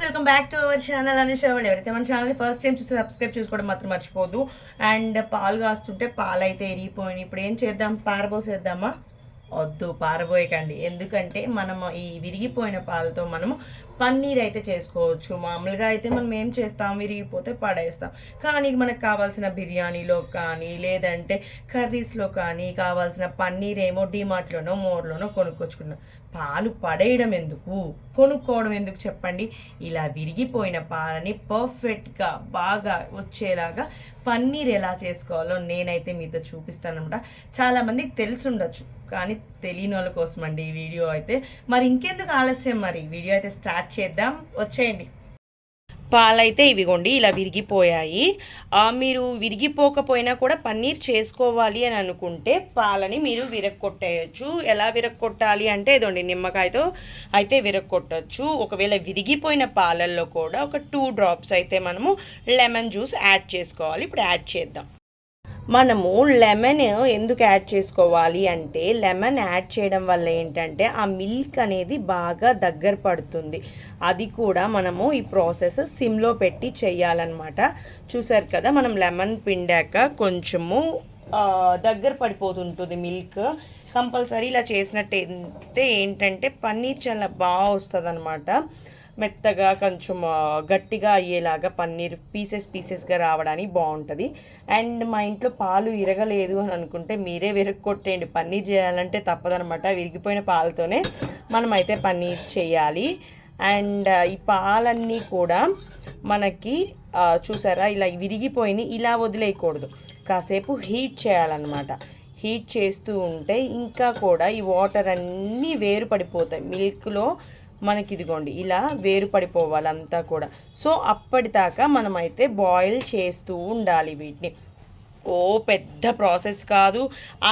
Welcome back to our channel అనే షోవండి ఎవరైతే మన ఛానల్ ఫస్ట్ టైం చూసి సబ్స్క్రైబ్ చేసుకోవడం మాత్రం మర్చిపోదు అండ్ పాలు కాస్తుంటే పాలు అయితే ఇరిగిపోయినాయి ఇప్పుడు ఏం చేద్దాం? పారబోసేద్దామా వద్దు పారబోయకండి. ఎందుకంటే మనం ఈ విరిగిపోయిన పాలతో మనము పన్నీర్ అయితే చేసుకోవచ్చు. మామూలుగా అయితే మనం ఏం చేస్తాం? విరిగిపోతే పడేస్తాం. కానీ మనకు కావాల్సిన బిర్యానీలో కానీ లేదంటే కర్రీస్లో కానీ కావాల్సిన పన్నీర్ ఏమో డిమార్ట్లోనో మోర్లోనో కొనుక్కొచ్చుకున్నాం. పాలు పడేయడం ఎందుకు కొనుక్కోవడం ఎందుకు చెప్పండి? ఇలా విరిగిపోయిన పాలని పర్ఫెక్ట్గా బాగా వచ్చేలాగా పన్నీర్ ఎలా చేసుకోవాలో నేనైతే మీతో చూపిస్తాను అనమాట చాలామందికి తెలిసి ఉండొచ్చు కానీ తెలియని వాళ్ళ కోసం అండి ఈ వీడియో అయితే. మరి ఇంకెందుకు ఆలస్యం మరి? వీడియో అయితే స్టార్ట్ చేద్దాం. వచ్చేయండి. పాలైతే ఇవిగోండి ఇలా విరిగిపోయాయి. మీరు విరిగిపోకపోయినా కూడా పన్నీర్ చేసుకోవాలి అని అనుకుంటే పాలని మీరు విరగొట్టేయచ్చు ఎలా విరగొట్టాలి అంటే ఇదండి నిమ్మకాయతో అయితే విరగొట్టచ్చు ఒకవేళ విరిగిపోయిన పాలల్లో కూడా ఒక టూ డ్రాప్స్ అయితే మనము లెమన్ జ్యూస్ యాడ్ చేసుకోవాలి. ఇప్పుడు యాడ్ చేద్దాం. మనము లెమన్ ఎందుకు యాడ్ చేసుకోవాలి అంటే లెమన్ యాడ్ చేయడం వల్ల ఏంటంటే ఆ మిల్క్ అనేది బాగా దగ్గర పడుతుంది. అది కూడా మనము ఈ ప్రాసెస్ సిమ్లో పెట్టి చేయాలన్నమాట. చూసారు కదా మనం లెమన్ పిండాక కొంచెము దగ్గర పడిపోతుంటుంది మిల్క్ కంపల్సరీ ఇలా చేసినట్టయితే ఏంటంటే పన్నీర్ చాలా బాగా వస్తుంది మెత్తగా కొంచెం గట్టిగా అయ్యేలాగా పన్నీర్ పీసెస్ పీసెస్గా రావడానికి బాగుంటుంది అండ్ మా ఇంట్లో పాలు ఇరగలేదు అని అనుకుంటే మీరే విరగొట్టేయండి. పన్నీర్ చేయాలంటే తప్పదనమాట విరిగిపోయిన పాలతోనే మనమైతే పన్నీర్ చేయాలి. అండ్ ఈ పాలన్నీ కూడా మనకి చూసారా? ఇలా విరిగిపోయి ఇలా వదిలేయకూడదు. కాసేపు హీట్ చేయాలన్నమాట. హీట్ చేస్తూ ఉంటే ఇంకా కూడా ఈ వాటర్ అన్నీ వేరు పడిపోతాయి. మిల్క్లో మనకి ఇదిగోండి ఇలా వేరు అంతా కూడా. సో అప్పటిదాకా మనమైతే బాయిల్ చేస్తూ ఉండాలి వీటిని. ఓ పెద్ద ప్రాసెస్ కాదు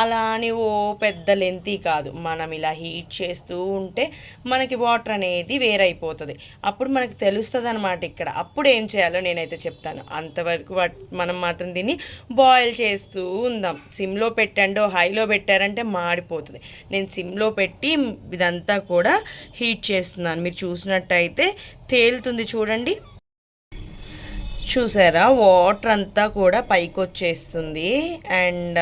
అలా అని ఓ పెద్ద లెంతీ కాదు. మనం ఇలా హీట్ చేస్తూ ఉంటే మనకి వాటర్ అనేది వేరైపోతుంది. అప్పుడు మనకు తెలుస్తుంది అనమాట ఇక్కడ. అప్పుడు ఏం చేయాలో నేనైతే చెప్తాను. అంతవరకు వాట్ మనం మాత్రం దీన్ని బాయిల్ చేస్తూ ఉందాం. సిమ్లో పెట్టండో హైలో పెట్టారంటే మాడిపోతుంది. నేను సిమ్లో పెట్టి ఇదంతా కూడా హీట్ చేస్తున్నాను. మీరు చూసినట్టయితే తేలుతుంది చూడండి. చూసారా? వాటర్ అంతా కూడా పైకి వచ్చేస్తుంది అండ్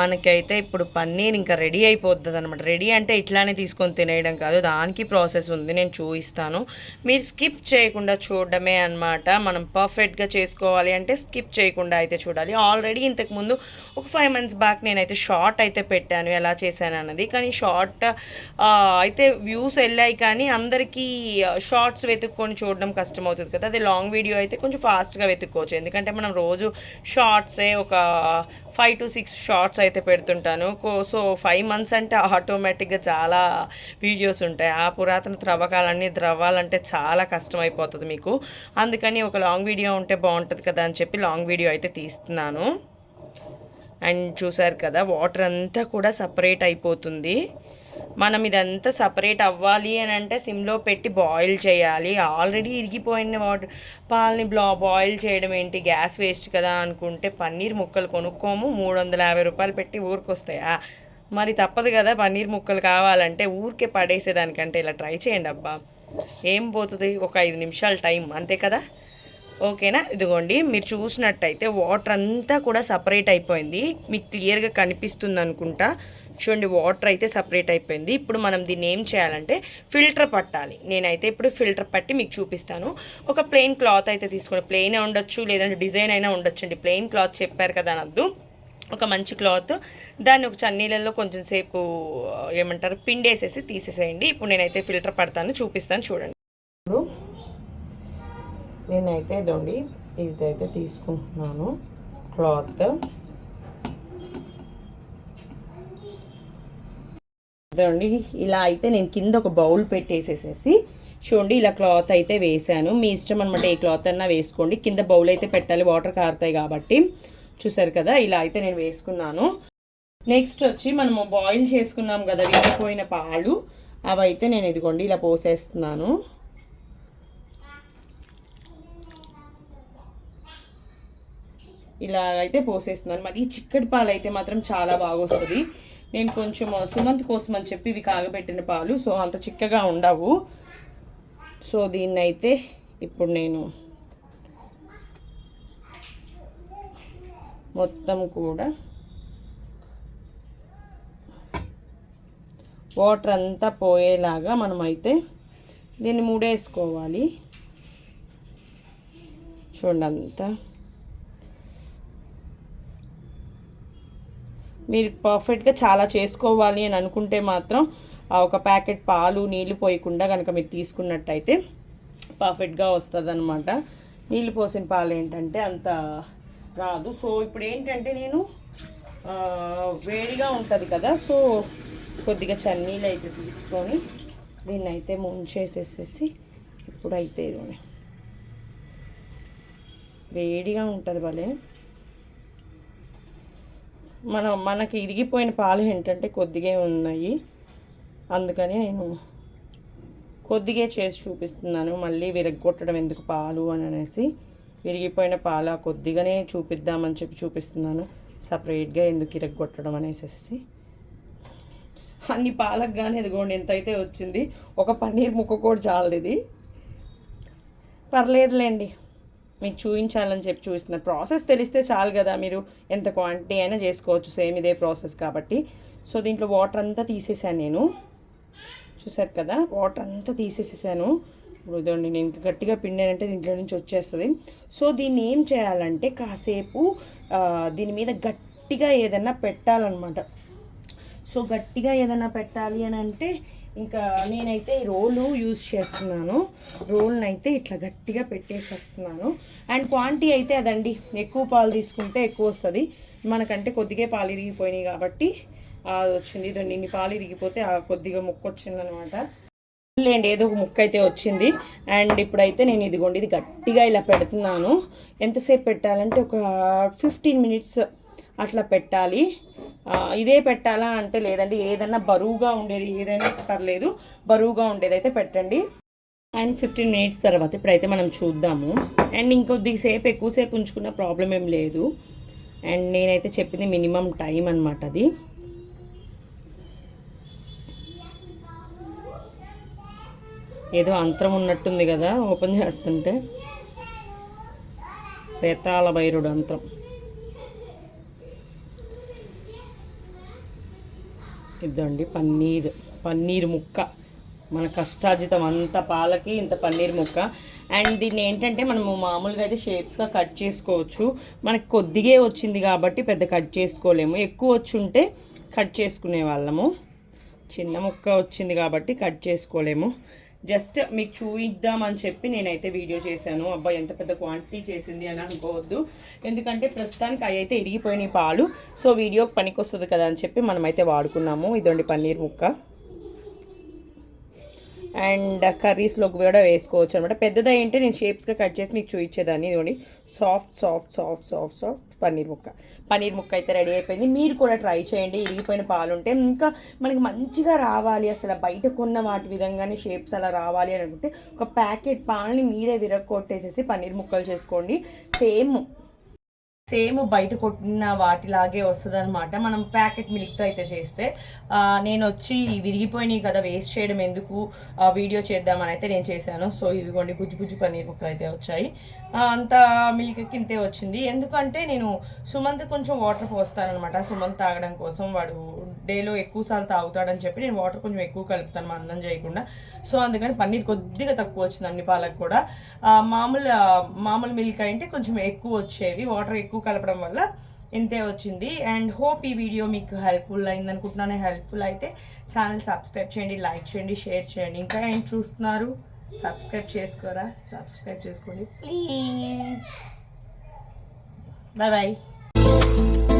మనకైతే ఇప్పుడు పన్నీర్ ఇంకా రెడీ అయిపోతుంది అనమాట రెడీ అంటే ఇట్లానే తీసుకొని తినేయడం కాదు దానికి ప్రాసెస్ ఉంది నేను చూపిస్తాను. మీరు స్కిప్ చేయకుండా చూడడమే అనమాట మనం పర్ఫెక్ట్గా చేసుకోవాలి అంటే స్కిప్ చేయకుండా అయితే చూడాలి. ఆల్రెడీ ఇంతకుముందు ఒక ఫైవ్ మంత్స్ బ్యాక్ నేనైతే షార్ట్ అయితే పెట్టాను ఎలా చేశాను అన్నది. కానీ షార్ట్ అయితే వ్యూస్ వెళ్ళాయి కానీ అందరికీ షార్ట్స్ వెతుక్కొని చూడడం కష్టం అవుతుంది కదా. అదే లాంగ్ వీడియో అయితే కొంచెం ఫాస్ట్గా వెతుక్కోవచ్చు. ఎందుకంటే మనం రోజు షార్ట్సే ఒక ఫైవ్ టు సిక్స్ షార్ట్స్ అయితే పెడుతుంటాను. కో- సో ఫైవ్ మంత్స్ అంటే ఆటోమేటిక్గా చాలా వీడియోస్ ఉంటాయి. ఆ పురాతన త్రవ్వకాలన్నీ ద్రవ్వాలంటే చాలా కష్టం అయిపోతుంది మీకు. అందుకని ఒక లాంగ్ వీడియో ఉంటే బాగుంటుంది కదా అని చెప్పి లాంగ్ వీడియో అయితే తీస్తున్నాను. అండ్ చూసారు కదా వాటర్ అంతా కూడా సపరేట్ అయిపోతుంది. మనం ఇదంతా సపరేట్ అవ్వాలి అని అంటే సిమ్లో పెట్టి బాయిల్ చేయాలి. ఆల్రెడీ ఇరిగిపోయిన వాటర్ పాలని బ్లా బాయిల్ చేయడం ఏంటి? గ్యాస్ వేస్ట్ కదా అనుకుంటే పన్నీర్ ముక్కలు కొనుక్కోము. మూడు వందల యాభై రూపాయలు పెట్టి ఊరికొస్తాయా? మరి తప్పదు కదా పన్నీర్ ముక్కలు కావాలంటే ఊరికే పడేసేదానికంటే ఇలా ట్రై చేయండి అబ్బా. ఏం పోతుంది? ఒక ఐదు నిమిషాలు టైం అంతే కదా? ఓకేనా? ఇదిగోండి మీరు చూసినట్టయితే వాటర్ అంతా కూడా సపరేట్ అయిపోయింది. మీకు క్లియర్గా కనిపిస్తుంది అనుకుంటా చూడండి వాటర్ అయితే సపరేట్ అయిపోయింది. ఇప్పుడు మనం దీన్ని ఏం చేయాలంటే ఫిల్టర్ పట్టాలి. నేనైతే ఇప్పుడు ఫిల్టర్ పట్టి మీకు చూపిస్తాను. ఒక ప్లెయిన్ క్లాత్ అయితే తీసుకుని ప్లెయిన్ ఉండొచ్చు లేదంటే డిజైన్ అయినా ఉండొచ్చు అండి ప్లెయిన్ క్లాత్ చెప్పారు కదా అనద్దు ఒక మంచి క్లాత్ దాన్ని ఒక చన్నీళ్ళల్లో కొంచెం సేపు ఏమంటారు పిండేసేసి తీసేసేయండి. ఇప్పుడు నేనైతే ఫిల్టర్ పడతాను చూపిస్తాను చూడండి. ఇప్పుడు నేనైతే ఇదండి ఇదైతే తీసుకుంటున్నాను క్లాత్ చూడండి ఇలా అయితే నేను కింద ఒక బౌల్ పెట్టేసేసేసి చూడండి ఇలా క్లాత్ అయితే వేసాను మీ ఇష్టం అనమాట ఏ క్లాత్ అన్నా వేసుకోండి. కింద బౌల్ అయితే పెట్టాలి. వాటర్ కారుతాయి కాబట్టి. చూసారు కదా? ఇలా అయితే నేను వేసుకున్నాను. నెక్స్ట్ వచ్చి మనము బాయిల్ చేసుకున్నాం కదా విరిగిపోయిన పాలు. అవి అయితే నేను ఇదిగోండి ఇలా పోసేస్తున్నాను. ఇలా అయితే పోసేస్తున్నాను. మరి ఈ చిక్కటి పాలు అయితే మాత్రం చాలా బాగా వస్తుంది నేను కొంచెం సుమంత్ కోసం అని చెప్పి ఇవి కాగబెట్టిన పాలు. సో అంత చిక్కగా ఉండవు. సో దీన్ని అయితే ఇప్పుడు నేను మొత్తం కూడా వాటర్ అంతా పోయేలాగా మనమైతే దీన్ని మూడేసుకోవాలి. చూడండి అంతా. మీరు పర్ఫెక్ట్గా చాలా చేసుకోవాలి అని అనుకుంటే మాత్రం ఒక ప్యాకెట్ పాలు నీళ్ళు పోయకుండా కనుక మీరు తీసుకున్నట్టయితే పర్ఫెక్ట్గా వస్తుంది అనమాట నీళ్ళు పోసిన పాలు ఏంటంటే అంత రాదు. సో ఇప్పుడు ఏంటంటే నేను వేడిగా ఉంటుంది కదా సో కొద్దిగా చన్నీళ్ళు అయితే తీసుకొని దీన్ని అయితే ముంచేసేసేసి ఇప్పుడైతే ఇది వేడిగా ఉంటుంది భలే. మనం మనకి ఇరిగిపోయిన పాలు ఏంటంటే కొద్దిగా ఉన్నాయి. అందుకని నేను కొద్దిగా చేసి చూపిస్తున్నాను. మళ్ళీ విరగొట్టడం ఎందుకు పాలు అని అనేసి. విరిగిపోయిన పాలు కొద్దిగానే చూపిద్దామని చెప్పి చూపిస్తున్నాను. సపరేట్గా ఎందుకు ఇరగొట్టడం అనేసి అన్ని పాలకు కానీ ఇదిగోండి ఎంతైతే అయితే వచ్చింది. ఒక పన్నీర్ ముక్క కూడా చాలదు ఇది. పర్లేదులేండి. మీకు చూపించాలని చెప్పి చూపిస్తున్నారు ప్రాసెస్ తెలిస్తే చాలు కదా మీరు ఎంత క్వాంటిటీ అయినా చేసుకోవచ్చు. సేమ్ ఇదే ప్రాసెస్ కాబట్టి. సో దీంట్లో వాటర్ అంతా తీసేసాను నేను. చూసారు కదా? వాటర్ అంతా తీసేసేసాను. ఇప్పుడు ఇదండి నేను ఇంకా గట్టిగా పిండానంటే దీంట్లో నుంచి వచ్చేస్తుంది. సో దీన్ని ఏం చేయాలంటే కాసేపు దీని మీద గట్టిగా ఏదైనా పెట్టాలన్నమాట. సో గట్టిగా ఏదైనా పెట్టాలి అని అంటే ఇంకా నేనైతే ఈ రోలు యూజ్ చేస్తున్నాను. రోల్ని అయితే ఇట్లా గట్టిగా పెట్టేసేస్తున్నాను. అండ్ క్వాంటిటీ అయితే అదండి ఎక్కువ పాలు తీసుకుంటే ఎక్కువ వస్తుంది. మనకంటే కొద్దిగా పాలు ఇరిగిపోయినాయి కాబట్టి అది వచ్చింది. ఇదండి ఇన్ని పాలు ఇరిగిపోతే కొద్దిగా ముక్క వచ్చిందనమాట. లేండి ఏదో ఒక ముక్క అయితే వచ్చింది. అండ్ ఇప్పుడైతే నేను ఇదిగోండి ఇది గట్టిగా ఇలా పెడుతున్నాను. ఎంతసేపు పెట్టాలంటే ఒక ఫిఫ్టీన్ మినిట్స్ అట్లా పెట్టాలి. ఇదే పెట్టాలా అంటే లేదండి ఏదన్నా బరువుగా ఉండేది ఏదైనా పర్లేదు బరువుగా ఉండేది అయితే పెట్టండి. అండ్ ఫిఫ్టీన్ మినిట్స్ తర్వాత ఇప్పుడైతే మనం చూద్దాము. అండ్ ఇంకొద్దిసేపు ఎక్కువసేపు ఉంచుకున్న ప్రాబ్లం ఏం లేదు. అండ్ నేనైతే చెప్పింది మినిమం టైం అనమాట అది. ఏదో అంతరం ఉన్నట్టుంది కదా ఓపెన్ చేస్తుంటే. వేతాళ బైరుడు అంతరం. ఇదండి పన్నీర్ పన్నీర్ ముక్క. మన కష్టార్జితం అంత పాలకి ఇంత పన్నీర్ ముక్క. అండ్ దీన్ని ఏంటంటే మనము మామూలుగా అయితే షేప్స్గా కట్ చేసుకోవచ్చు. మనకి కొద్దిగే వచ్చింది కాబట్టి పెద్ద కట్ చేసుకోలేము. ఎక్కువ వచ్చి ఉంటే కట్ చేసుకునే వాళ్ళము. చిన్న ముక్క వచ్చింది కాబట్టి కట్ చేసుకోలేము. జస్ట్ మీకు చూయిద్దామని చెప్పి నేనైతే వీడియో చేశాను. అబ్బాయి ఎంత పెద్ద క్వాంటిటీ చేసింది అని అనుకోవద్దు. ఎందుకంటే ప్రస్తుతానికి అవి అయితే ఇరిగిపోయినాయి పాలు. సో వీడియోకి పనికి వస్తుంది కదా అని చెప్పి మనమైతే వాడుకున్నాము. ఇదండి పన్నీర్ ముక్క. అండ్ కర్రీస్లోకి కూడా వేసుకోవచ్చు అనమాట పెద్దది ఏంటి నేను షేప్స్గా కట్ చేసి మీకు చూపించేదాన్ని. ఇదిగోండి. Soft soft soft soft soft paneer ముక్క. పన్నీర్ ముక్క అయితే రెడీ అయిపోయింది. మీరు కూడా ట్రై చేయండి. ఇరిగిపోయిన పాలు ఉంటే ఇంకా మనకి మంచిగా రావాలి. అసలు బయట కొన్న వాటి విధంగానే షేప్స్ అలా రావాలి అని అనుకుంటే ఒక ప్యాకెట్ పాలని మీరే విరగొట్టేసేసి పన్నీర్ ముక్కలు చేసుకోండి. సేమ్ సేమ్ బయట కొట్టిన వాటిలాగే వస్తుంది అనమాట మనం ప్యాకెట్ మిల్క్తో అయితే చేస్తే నేను వచ్చి విరిగిపోయినాయి కదా వేస్ట్ చేయడం ఎందుకు వీడియో చేద్దామని అయితే నేను చేశాను. సో ఇదిగోండి బుజ్జు గుజ్జు పన్నీర్ ముక్కలు అయితే వచ్చాయి. అంత మిల్క్ కింతే వచ్చింది. ఎందుకంటే నేను సుమంత్ కొంచెం వాటర్ పోస్తానమాట సుమంత్ తాగడం కోసం వాడు డేలో ఎక్కువ సార్లు తాగుతాడని చెప్పి నేను వాటర్ కొంచెం ఎక్కువ కలుపుతాను అందం చేయకుండా. సో అందుకని పన్నీర్ కొద్దిగా తక్కువ వచ్చింది అన్ని పాలకు కూడా. మామూలు మామూలు మిల్క్ అంటే కొంచెం ఎక్కువ వచ్చేవి. వాటర్ ఎక్కువ ఎక్కువ కలపడం వల్ల ఇంతే వచ్చింది. అండ్ హోప్ ఈ వీడియో మీకు హెల్ప్ఫుల్ అయింది అనుకుంటున్నాను. హెల్ప్ఫుల్ అయితే ఛానల్ సబ్స్క్రైబ్ చేయండి లైక్ చేయండి షేర్ చేయండి. ఇంకా ఏం చూస్తున్నారు? సబ్స్క్రైబ్ చేసుకోరా? సబ్స్క్రైబ్ చేసుకోండి. Please bye bye